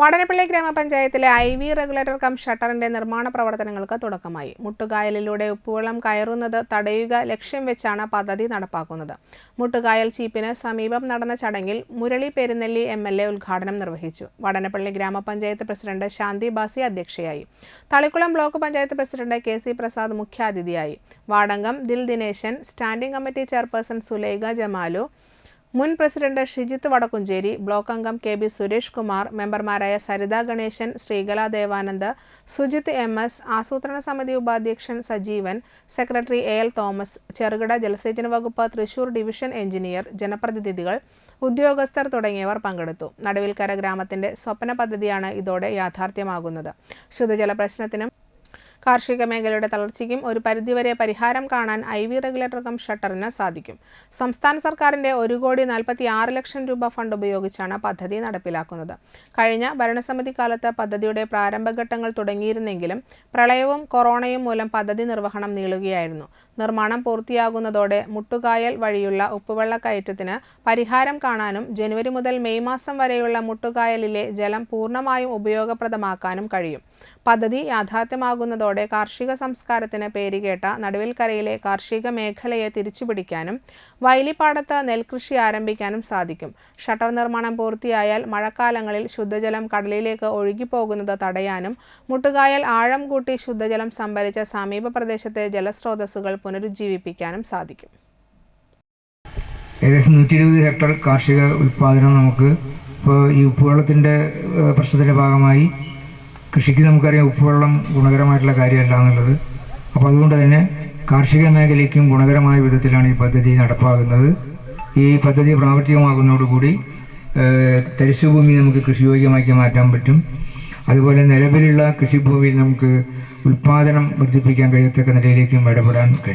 വാടനപ്പള്ളി ഗ്രാമപഞ്ചായത്തിലെ I V regulator cum ഷട്ടറിന്റെ നിർമ്മാണ പ്രവർത്തനങ്ങൾക്ക് തുടക്കമായി. മുട്ടുകായലിലൂടെ ഉപ്പുവെള്ളം കയറുന്നത് തടയുക ലക്ഷ്യം വെച്ചാണ് പദ്ധതി നടപ്പാക്കുന്നത്. മുട്ടുകായൽ ചീപ്പിന് സമീപം നടന്ന ചടങ്ങിൽ Murali Perunnelli M L A ഉദ്ഘാടനം നിർവഹിച്ചു. വാടനപ്പള്ളി ഗ്രാമപഞ്ചായത്ത് പ്രസിഡന്റ് ശാന്തി ബാസി അധ്യക്ഷയായി. Thalikulam block panchayat president K C Prasad മുഖ്യാതിഥിയായി. വാടങ്കം ദിൽ Dineshan standing committee chairperson Sulaikha Jamalu മുൻ പ്രസിഡന്റ് ഷിജിത്ത് വടക്കുംചേരി ബ്ലോക്ക് അംഗം കെ ബി സുരേഷ് കുമാർ മെമ്പർമാരായ സരിത ഗണേശൻ ശ്രീകല ദേവാനന്ദ് സുജിത്ത് എം എസ് ആസൂത്രണ സമിതി ഉപാധ്യക്ഷൻ Sajeevan secretary A L Thomas ചെറുകിട ജലസേചന വകുപ്പ് തൃശൂർ ഡിവിഷൻ എഞ്ചിനീയർ ജനപ്രതിനിധികൾ ഉദ്യോഗസ്ഥർ തുടങ്ങിയവർ പങ്കെടുത്തു. നടുവിൽക്കര ഗ്രാമത്തിന്റെ സ്വപ്ന പദ്ധതിയാണ് ഇതോടെ യാഥാർത്ഥ്യമാകുന്നത്. ശുദ്ധജല പ്രശ്നത്തിനും കാർഷിക മേഖലയുടെ തളർച്ചയ്ക്കും ഒരു പരിധിവരെ പരിഹാരം കാണാൻ ഐ വി റെഗുലേറ്റർ ഷട്ടറിന് സാധിക്കും. സംസ്ഥാന സർക്കാരിന്റെ ഒരു കോടി നാൽപ്പത്തി ആറ് ലക്ഷം രൂപ ഫണ്ട് ഉപയോഗിച്ചാണ് പദ്ധതി നടപ്പിലാക്കുന്നത്. കഴിഞ്ഞ ഭരണസമിതി കാലത്ത് പദ്ധതിയുടെ പ്രാരംഭഘട്ടങ്ങൾ തുടങ്ങിയിരുന്നെങ്കിലും പ്രളയവും കൊറോണയും മൂലം പദ്ധതി നിർവഹണം നീളുകയായിരുന്നു. നിർമ്മാണം പൂർത്തിയാകുന്നതോടെ മുട്ടുകായൽ വഴിയുള്ള ഉപ്പുവെള്ള കയറ്റത്തിന് പരിഹാരം കാണാനും ജനുവരി മുതൽ മെയ് മാസം വരെയുള്ള മുട്ടുകായലിലെ ജലം പൂർണമായും ഉപയോഗപ്രദമാക്കാനും കഴിയും. പദ്ധതി യാഥാർത്ഥ്യമാകുന്നതോടെ കാർഷിക സംസ്കാരത്തിന് പേരുകേട്ട നടുവിൽക്കരയിലെ കാർഷിക മേഖലയെ തിരിച്ചുപിടിക്കാനും വയലിപ്പാടത്ത് നെൽകൃഷി ആരംഭിക്കാനും സാധിക്കും. ഷട്ടർ നിർമ്മാണം പൂർത്തിയായാൽ മഴക്കാലങ്ങളിൽ ശുദ്ധജലം കടലിലേക്ക് ഒഴുകിപ്പോകുന്നത് തടയാനും മുട്ടുകായൽ ആഴം കൂട്ടി ശുദ്ധജലം സംഭരിച്ച സമീപ പ്രദേശത്തെ ജലസ്രോതസ്സുകൾ പുനരുജ്ജീവിപ്പിക്കാനും സാധിക്കും. ഏകദേശം നൂറ്റി ഇരുപത് ഹെക്ടർ കാർഷിക ഉൽപ്പാദനം നമുക്ക് ഇപ്പോൾ ഈ ഉപ്പുവെള്ളത്തിന്റെ പ്രശ്നത്തിന്റെ ഭാഗമായി കൃഷിക്ക് നമുക്കറിയാം ഉപ്പുവെള്ളം ഗുണകരമായിട്ടുള്ള കാര്യമല്ല എന്നുള്ളത്. അപ്പോൾ അതുകൊണ്ട് തന്നെ കാർഷിക മേഖലയ്ക്കും ഗുണകരമായ വിധത്തിലാണ് ഈ പദ്ധതി നടപ്പാകുന്നത്. ഈ പദ്ധതി പ്രാവർത്തികമാകുന്നതോടുകൂടി തരിശുഭൂമി നമുക്ക് കൃഷിയോഗ്യമാക്കി മാറ്റാൻ പറ്റും. അതുപോലെ നിലവിലുള്ള കൃഷിഭൂമിയിൽ നമുക്ക് ഉൽപ്പാദനം വർദ്ധിപ്പിക്കാൻ കഴിയത്തക്ക നിലയിലേക്കും ഇടപെടാൻ കഴിയും.